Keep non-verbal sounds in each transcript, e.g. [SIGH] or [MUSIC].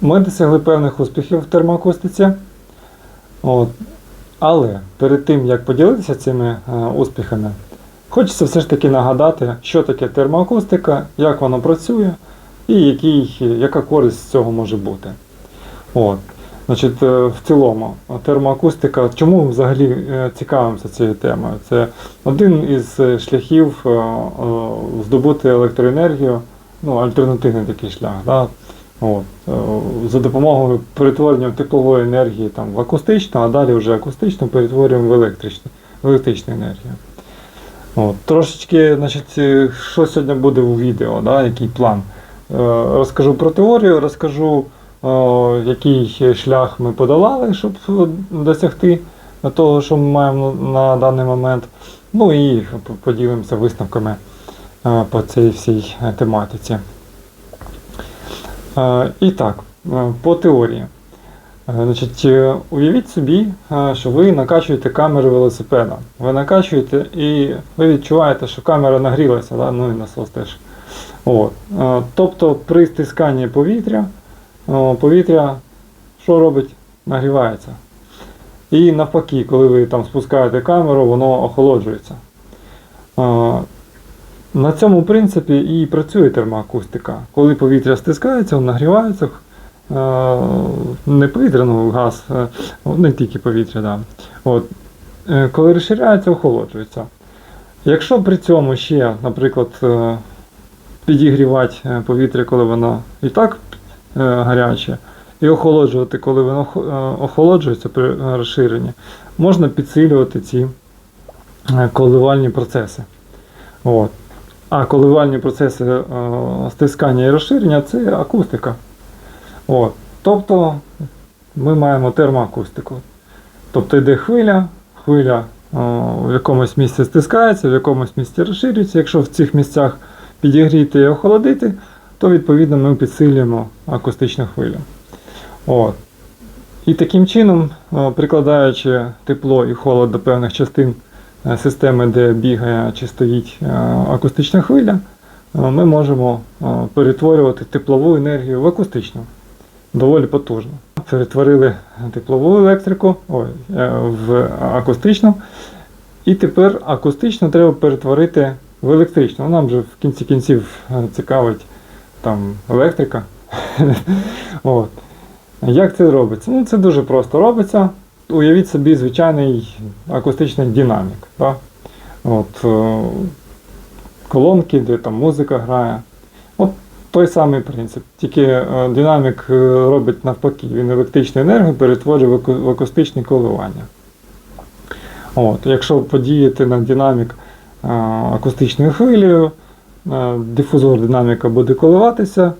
Ми досягли певних успіхів в термоакустиці. От. Але перед тим, як поділитися цими е, успіхами, хочеться все ж таки нагадати, що таке термоакустика, як воно працює і який, яка користь з цього може бути. От. Значить, е, в цілому, термоакустика, чому взагалі е, цікавимося цією темою? Це один із е, шляхів е, е, здобути електроенергію, ну, альтернативний такий шлях. Да? От, е, за допомогою перетворення теплової енергії там, в акустичну, а далі вже акустичну перетворюємо в електричну, електричну енергію. От, трошечки, значить, е, що сьогодні буде у відео, да, який план. Е, Розкажу про теорію, розкажу, який шлях ми подолали, щоб досягти того, що ми маємо на даний момент. Ну і поділимося висновками по цій всій тематиці. І так, е, по теорії. Е, Значить, е, уявіть собі, що ви накачуєте камеру велосипеда. Ви накачуєте і ви відчуваєте, що камера нагрілася, да? ну і насос теж. От. Тобто при стисканні повітря, повітря що робить? Нагрівається. І навпаки, коли ви там спускаєте камеру, воно охолоджується. На цьому принципі і працює термоакустика. Коли повітря стискається, нагрівається. Е, Не повітря, ну газ, е, не тільки повітря, да. От. Е, Коли розширяється, охолоджується. Якщо при цьому ще, наприклад, підігрівати повітря, коли воно і так гаряче, і охолоджувати, коли воно охолоджується при розширенні, можна підсилювати ці коливальні процеси. От. А коливальні процеси е, стискання і розширення це акустика. От. Тобто ми маємо термоакустику. Тобто йде хвиля, хвиля о, в якомусь місці стискається, в якомусь місці розширюється. Якщо в цих місцях підігріти і охолодити, то відповідно ми підсилюємо акустичну хвилю. От. І таким чином, прикладаючи тепло і холод до певних частин е, системи, де бігає чи стоїть е, акустична хвиля, е, ми можемо е, перетворювати теплову енергію в акустичну доволі потужно. Перетворили теплову електрику ой, е, в акустичну. І тепер акустично треба перетворити в електричну. Нам же в кінці кінців е, цікавить там електрика. [LAUGHS] От. Як це робиться? Ну, це дуже просто робиться. Уявіть собі звичайний акустичний динамік. Да? От, е, колонки, де там музика грає. От той самий принцип. Тільки е, динамік е, робить навпаки, він електричну енергію перетворює в акустичні коливання. От, якщо подіяти на динамік е, акустичною хвилею, е, дифузор динаміка буде коливатися,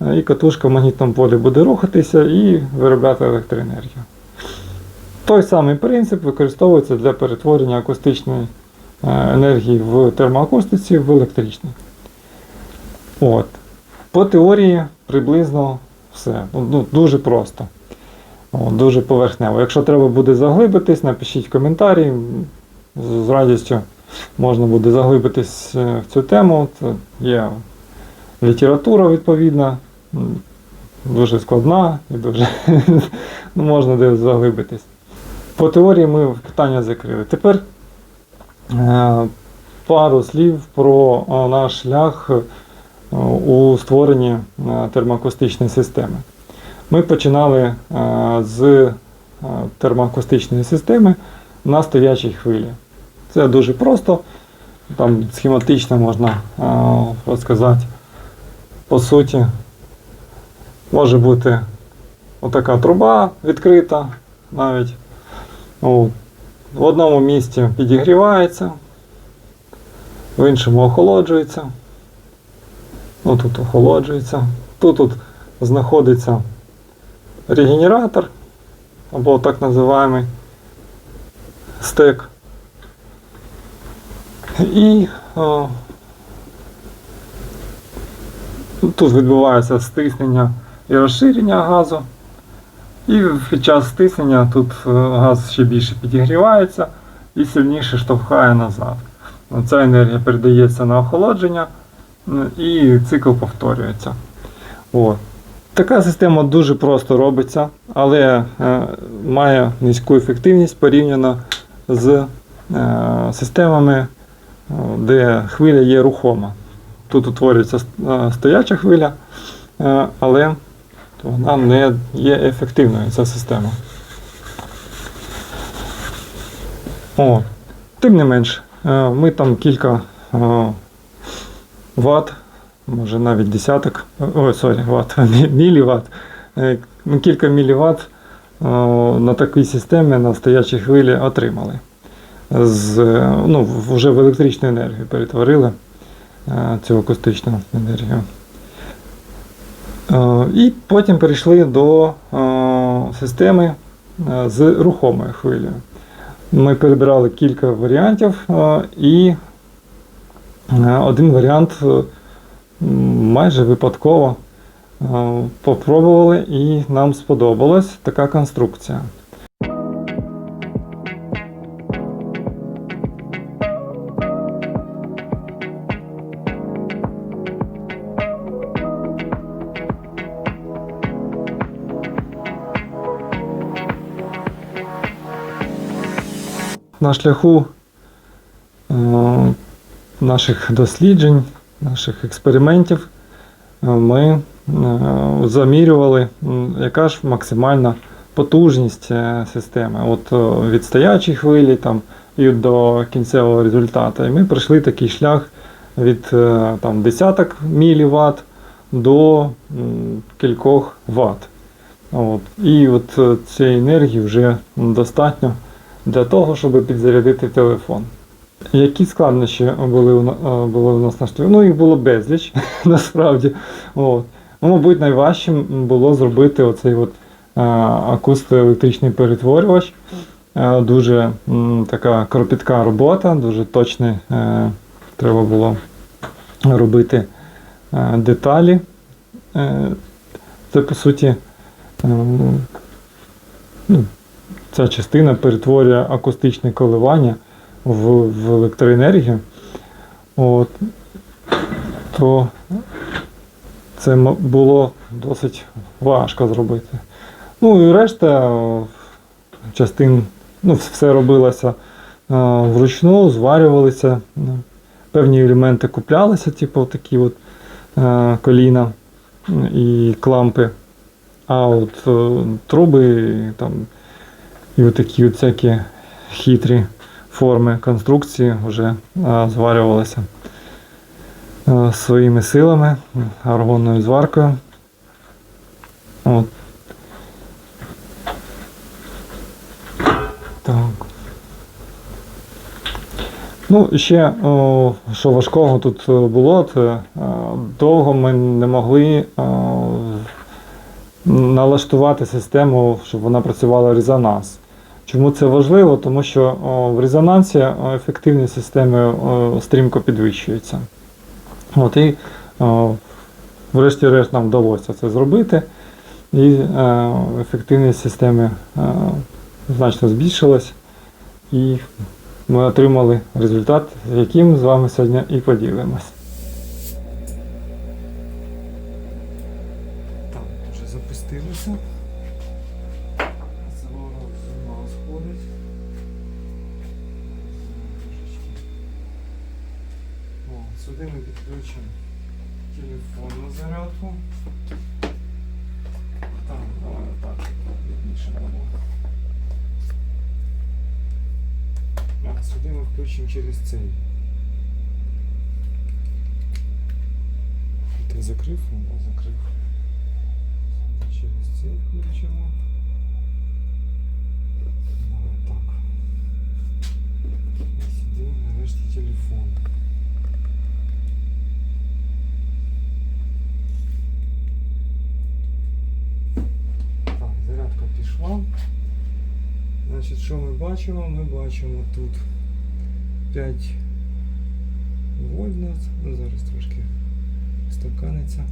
е, і катушка в магнітному полі буде рухатися і виробляти електроенергію. Той самий принцип використовується для перетворення акустичної е, енергії в термоакустиці в електричну. От. По теорії приблизно все. Ну, дуже просто. Дуже поверхнево. Якщо треба буде заглибитись, напишіть коментарі. З з радістю можна буде заглибитись е, в цю тему. Це є література відповідна, дуже складна і дуже [LAUGHS] ну, можна де заглибитись. По теорії ми питання закрили. Тепер е, пару слів про е, наш шлях е, у створенні термоакустичної системи. Ми починали з термоакустичної системи на стоячій хвилі. Це дуже просто, там схематично можна розказати. По суті, може бути отака труба відкрита навіть. О, В одному місці підігрівається, в іншому охолоджується. Ну, тут охолоджується. Тут, тут знаходиться регенератор, або так називаємий стек. І о, тут відбувається стиснення і розширення газу. І під час стиснення тут е, газ ще більше підігрівається і сильніше штовхає назад. Ця енергія передається на охолодження і цикл повторюється. От. Така система дуже просто робиться, але е, має низьку ефективність порівняно з е, системами, де хвиля є рухома. Тут утворюється стояча хвиля, е, але вона не є ефективною, ця система. О, тим не менш, е, ми там кілька е, ватт, може навіть десяток, ой, сорі, ватт, [LAUGHS] мі- міліватт, е, кілька міліватт е, на такій системі на стоячій хвилі отримали. З, ну, вже в електричну енергію перетворили цю акустичну енергію. Е, І потім перейшли до е, системи е, з рухомою хвилею. Ми перебирали кілька варіантів, і один варіант майже випадково попробували, і нам сподобалась така конструкція. На шляху е, наших досліджень, наших експериментів е, ми е, замірювали, яка ж максимальна потужність системи. От від стоячої хвилі там, і до кінцевого результату. І ми пройшли такий шлях від там, десяток міліватт до кількох ватт. От. І от цієї енергії вже достатньо для того, щоб підзарядити телефон. Які складнощі були були у нас на шляху? Ну, їх було безліч, [LAUGHS] насправді. От. Ну, мабуть, найважчим було зробити оцей от, акусто-електричний перетворювач. Дуже така кропітка робота, дуже точно е, треба було робити е, деталі. Е, Це, по суті, е, ну, ця частина перетворює акустичне коливання в, в електроенергію. От, то це було досить важко зробити. Ну і решта частин, ну, все робилося вручну, зварювалися. Певні елементи куплялися, типу такі от е, коліна і клампи. А от труби там, і отакі от всякі хитрі форми конструкції вже а, зварювалися своїми силами, аргонною зваркою. От. Так. Ну, ще, що важкого тут е, було, це е, довго ми не могли е, налаштувати систему, щоб вона працювала резонанс. Чому це важливо? Тому що в резонансі ефективність системи стрімко підвищується. От, і врешті-решт нам вдалося це зробити, і е, ефективність системи е, значно збільшилась, і ми отримали результат, яким з вами сьогодні і поділимось. Так, вже запустилося. Сюди ми підключимо телефон на зарядку. Так, давай так, більше було. А, сюди ми включимо через цей. Ти закрив? Ну, закрив. Через цей включимо. Давай так. І сюди нарешті телефон. Так, зарядка пішла. Значить, що ми бачимо? Ми бачимо тут 5 вольт. Ну, зараз трошки стаканиться.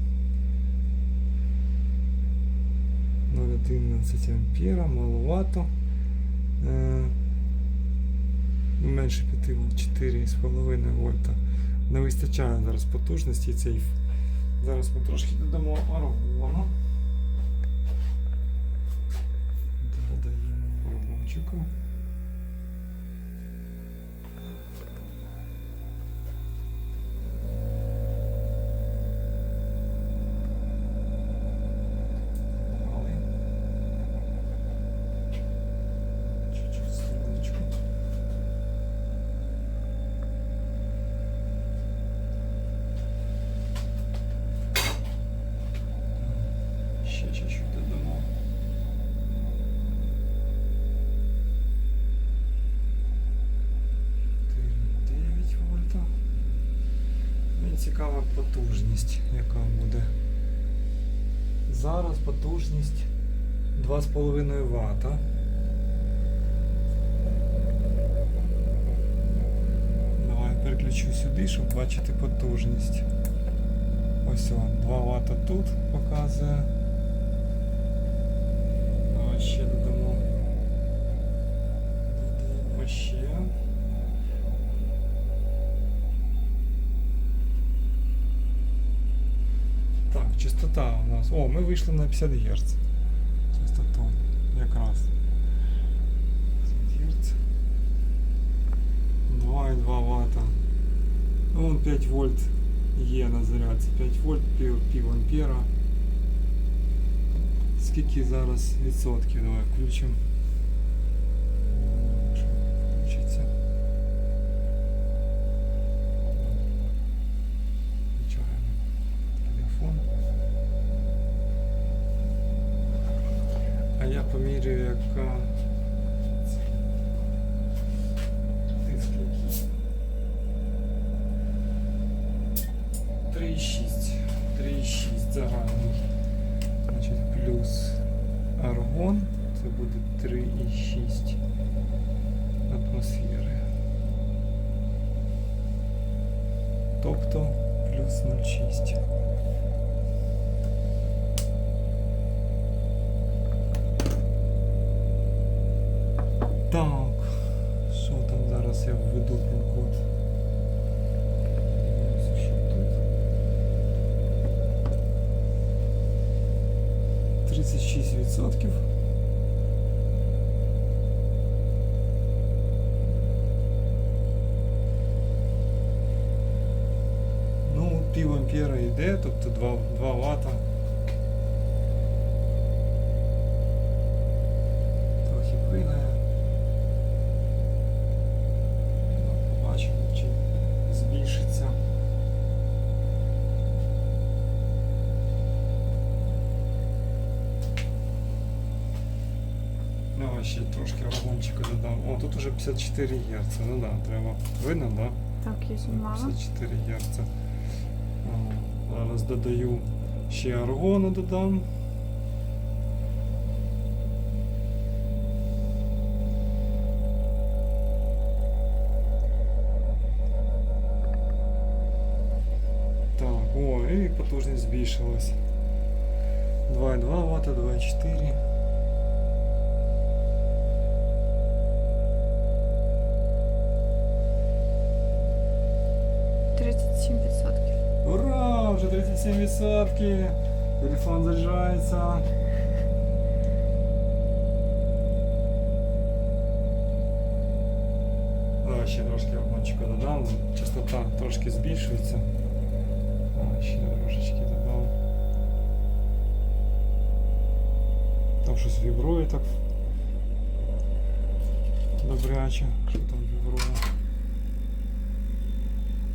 0,11 ампера, маловато. Е, Менше 5 4,5 вольта. Не вистачає зараз потужності цей. Зараз ми трошки додамо аргону. Цікава потужність, яка буде. Зараз потужність 2,5 Вт. Давай переключу сюди, щоб бачити потужність. Ось о, 2 Вт тут показує. вийшли на 50 Гц. Частоту. Якраз. 50 Гц. 2,2 Вт. Ну, вон 5 вольт є на зарядці. 5 вольт пів, пів ампера. Скільки зараз відсотків? Давай включимо. Загальний. Значить, плюс аргон. Це буде 3,6 атмосфери. Тобто плюс 0,6. 36%. Ну, пів ампера йде, тобто 2, 2 Вт. 54 Гц. Ну да, треба. Видно, да? Так, я знімала. 54 Гц. Зараз додаю ще аргону додам. Так, о, і потужність збільшилась. 2,2 Вт, 2,4. 8%. Телефон заряджається. Давай ще трошки обманчика додам. Частота трошки збільшується. Ще трошечки додам. Там щось вібрує так. Добряче, що там вібрує.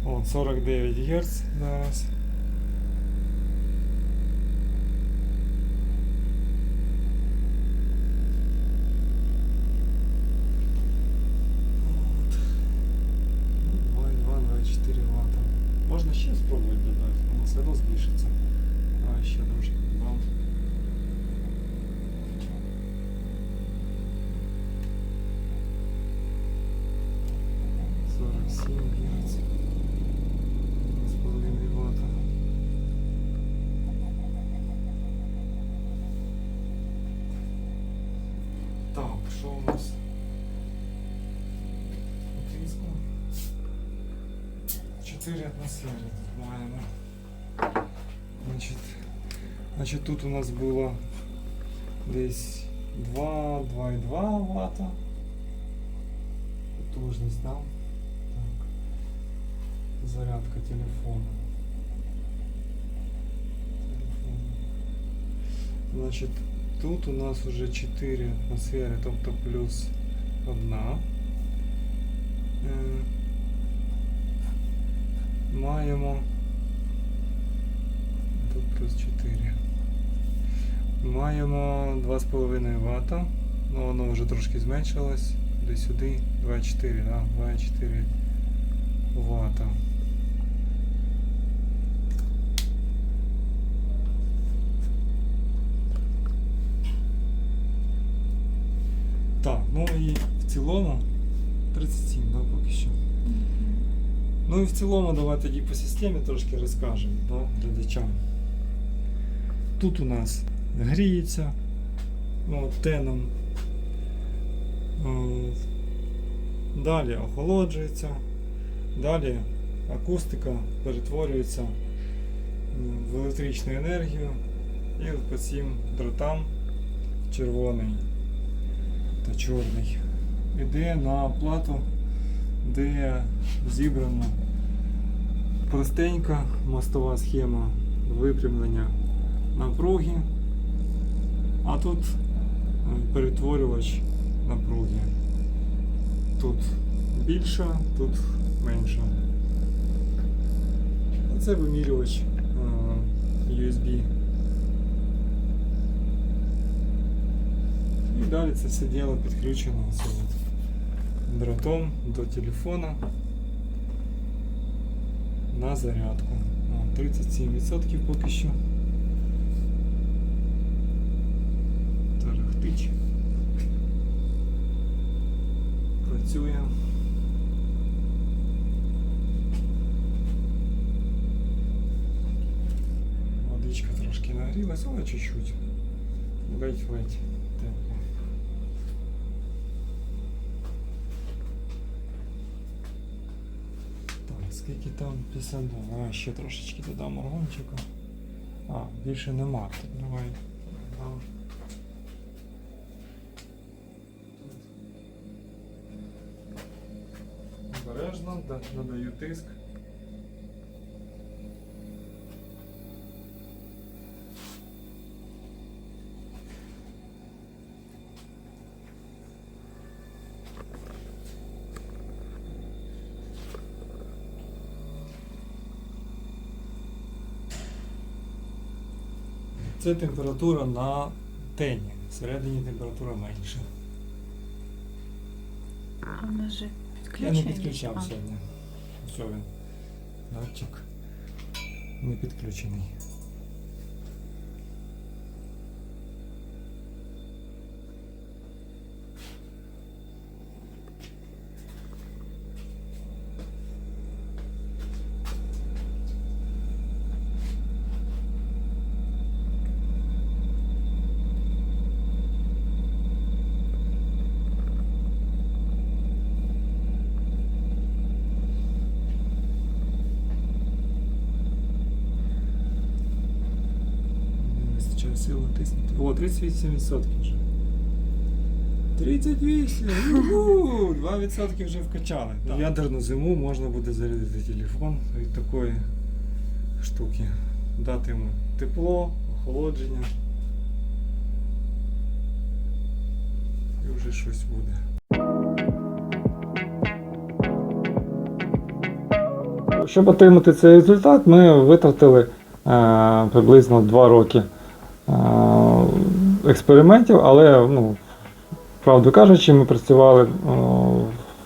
Вон 49 Гц зараз. Можна ще спробувати додати, воно все одно збільшиться. А ще трошки додам. сырят, насырят. Маємо. Значить, значить, тут у нас було десь 2, 2,2 вата. Потужність, да? Так. Зарядка телефона. значит тут у нас уже 4 атмосфери, тобто плюс 1. Маємо. Тут плюс 4. Маємо 2,5 Вт. Ну, воно вже трошки зменшилось. Десь сюди 2,4, да? 2,4 Вт. Так, ну і в цілому 37, да, поки що. Ну і в цілому давай тоді по системі трошки розкажемо да, глядачам. Тут у нас гріється ну, теном. Е, Далі охолоджується. Далі акустика перетворюється в електричну енергію і по цим дротам червоний та чорний іде на плату, де зібрана простенька мостова схема випрямлення напруги, а тут е, перетворювач напруги. Тут більша, тут менша. Це вимірювач е, USB. І далі це все діло підключено дротом до телефона на зарядку. О, 37% поки що. Тарахтить. Працює. Водичка трошки нагрілась, але чуть-чуть. Ледь-ледь скільки там 52? Давай ще трошечки додам органчика. А, більше нема. Давай. Обережно, надаю тиск. Це температура на тені. Всередині температура менша. Вони вже Я не підключав А, сьогодні. Все він. Датчик не підключений. Не вистачає сили тиснути. О, 38% вже. 38! Уху! [LAUGHS] 2% вже вкачали. В ядерну зиму можна буде зарядити телефон від такої штуки. Дати йому тепло, охолодження. І вже щось буде. Щоб отримати цей результат, ми витратили е, приблизно 2 роки експериментів, але, ну, правду кажучи, ми працювали е,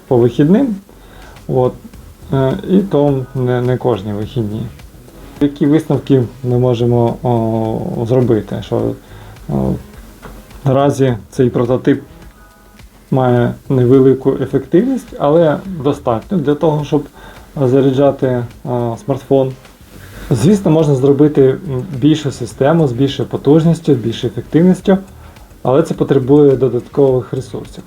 по вихідним, от, е, і то не, не кожні вихідні. Які висновки ми можемо о, зробити? Що о, наразі цей прототип має невелику ефективність, але достатньо для того, щоб заряджати а, смартфон. Звісно, можна зробити більшу систему з більшою потужністю, з більшою ефективністю, але це потребує додаткових ресурсів.